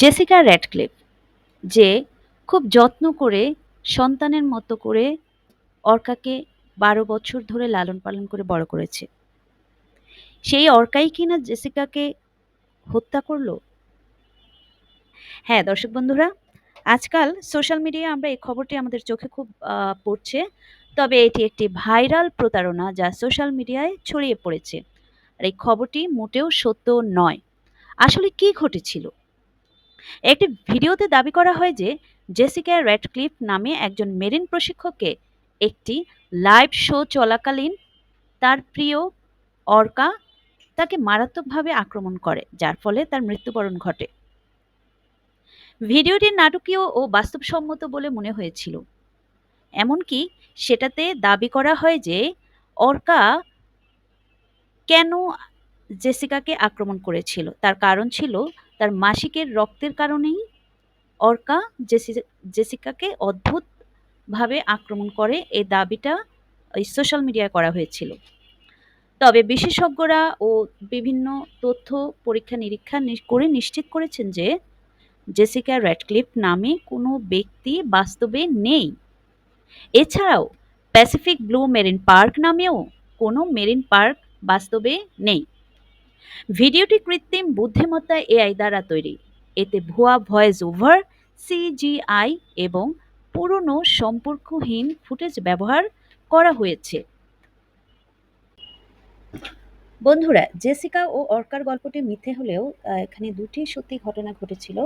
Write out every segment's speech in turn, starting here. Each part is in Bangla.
জেসিকা র্যাডক্লিফ যে খুব যত্ন করে সন্তানের মতো করে অর্কাকে বারো বছর ধরে লালন পালন করে বড় করেছে। সেই অর্কাই কিনা জেসিকাকে হত্যা করল? হ্যাঁ দর্শক বন্ধুরা, আজকাল সোশ্যাল মিডিয়ায় আমরা এই খবরটি আমাদের চোখে খুব পড়ছে, তবে এটি একটি ভাইরাল প্রতারণা যা সোশ্যাল মিডিয়ায় ছড়িয়ে পড়েছে। আর এই খবরটি মোটেও সত্য নয়। আসলে কি ঘটেছিল? একটি ভিডিওতে দাবি করা হয় যে জেসিকা র্যাডক্লিফ নামে একজন মেরিন প্রশিক্ষককে একটি লাইভ শো চলাকালীন তার প্রিয় অর্কা তাকে মারাত্মকভাবে আক্রমণ করে, যার ফলে তার মৃত্যুবরণ ঘটে। ভিডিওটি নাটকীয় ও বাস্তবসম্মত বলে মনে হয়েছিল। এমনকি সেটাতে দাবি করা হয় যে অর্কা কেন জেসিকাকে আক্রমণ করেছিল, তার কারণ ছিল তার মাসিকের রক্তের কারণেই অর্কা জেসি- জেসিকাকে অদ্ভুতভাবে আক্রমণ করে এই দাবিটা সোশ্যাল মিডিয়ায় করা হয়েছিল। তবে বিশেষজ্ঞরা ও বিভিন্ন তথ্য পরীক্ষা নিরীক্ষা করে নিশ্চিত করেছেন যে জেসিকা র্যাডক্লিফ নামে কোনো ব্যক্তি বাস্তবে নেই। এছাড়াও প্যাসিফিক ব্লু মেরিন পার্ক নামেও কোনো মেরিন পার্ক বাস্তবে নেই। ভিডিওটি কৃত্রিম বুদ্ধিমত্তা এআই দ্বারা তৈরি। এতে ভুয়া ভয়েস ওভার, সিজিআই এবং পুরনো সম্পর্কহীন ফুটেজ ব্যবহার করা হয়েছে। বন্ধুরা, জেসিকা ও অর্কার গল্পটি মিথ্যে হলেও এখানে দুটি সত্যি ঘটনা ঘটেছিল,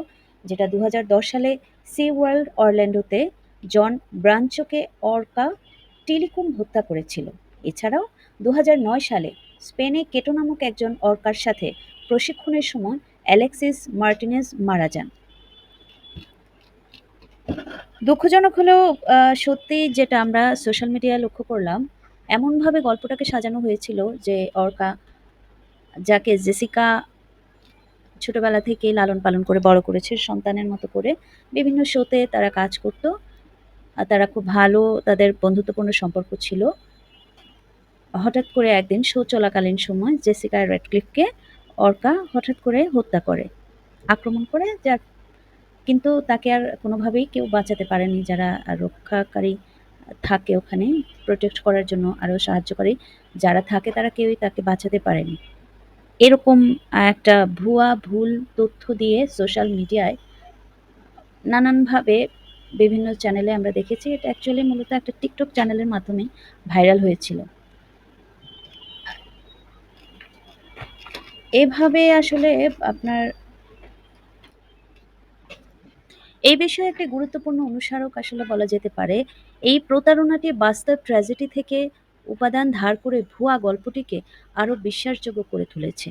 যেটা দু হাজার দশ সালে সি ওয়ার্ল্ড অরল্যান্ডোতে জন ব্রাঞ্চকে অর্কা টেলিকুম হত্যা করেছিল। এছাড়াও দু হাজার নয় সালে স্পেনে কেটো নামক একজন অর্কার সাথে প্রশিক্ষণের সময় অ্যালেক্সিস মার্টিনেজ মারা যান। দুঃখজনক হলেও সত্যি যেটা আমরা সোশ্যাল মিডিয়ায় লক্ষ্য করলাম, এমনভাবে গল্পটাকে সাজানো হয়েছিল যে অর্কা, যাকে জেসিকা ছোটবেলা থেকে লালন পালন করে, বড় করেছে, সন্তানের মতো করে বিভিন্ন শোতে তারা কাজ করত। আর তারা খুব ভালো তাদের বন্ধুত্বপূর্ণ সম্পর্ক ছিল। হঠাৎ করে একদিন শো চলাকালীন সময় জেসিকা রেডক্লিফকে অর্কা হঠাৎ করে হত্যা করে, আক্রমণ করে, যার কিন্তু তাকে আর কোনোভাবেই কেউ বাঁচাতে পারেনি। যারা রক্ষাকারী থাকে ওখানে প্রোটেক্ট করার জন্য আরও সাহায্যকারী যারা থাকে তারা কেউই তাকে বাঁচাতে পারেনি। এরকম একটা ভুয়া, ভুল তথ্য দিয়ে সোশ্যাল মিডিয়ায় নানানভাবে বিভিন্ন চ্যানেলে আমরা দেখেছি। এটা অ্যাকচুয়ালি মূলত একটা টিকটক চ্যানেলের মাধ্যমে ভাইরাল হয়েছিল। এভাবে আসলে আপনার এই বিষয়ে একটি গুরুত্বপূর্ণ অনুসারক আসলে বলা যেতে পারে। এই প্রতারণাটি বাস্তব ট্র্যাজেডি থেকে উপাদান ধার করে ভুয়া গল্পটিকে আরও বিশ্বাসযোগ্য করে তুলেছে।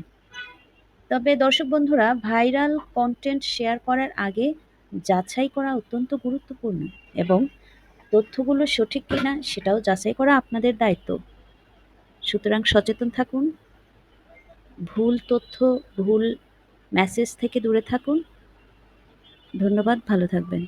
তবে দর্শক বন্ধুরা, ভাইরাল কন্টেন্ট শেয়ার করার আগে যাচাই করা অত্যন্ত গুরুত্বপূর্ণ এবং তথ্যগুলো সঠিক কিনা সেটাও যাচাই করা আপনাদের দায়িত্ব। সুতরাং সচেতন থাকুন ভুল তথ্য ভুল মেসেজ থেকে দূরে থাকুন। ধন্যবাদ ভালো থাকবেন।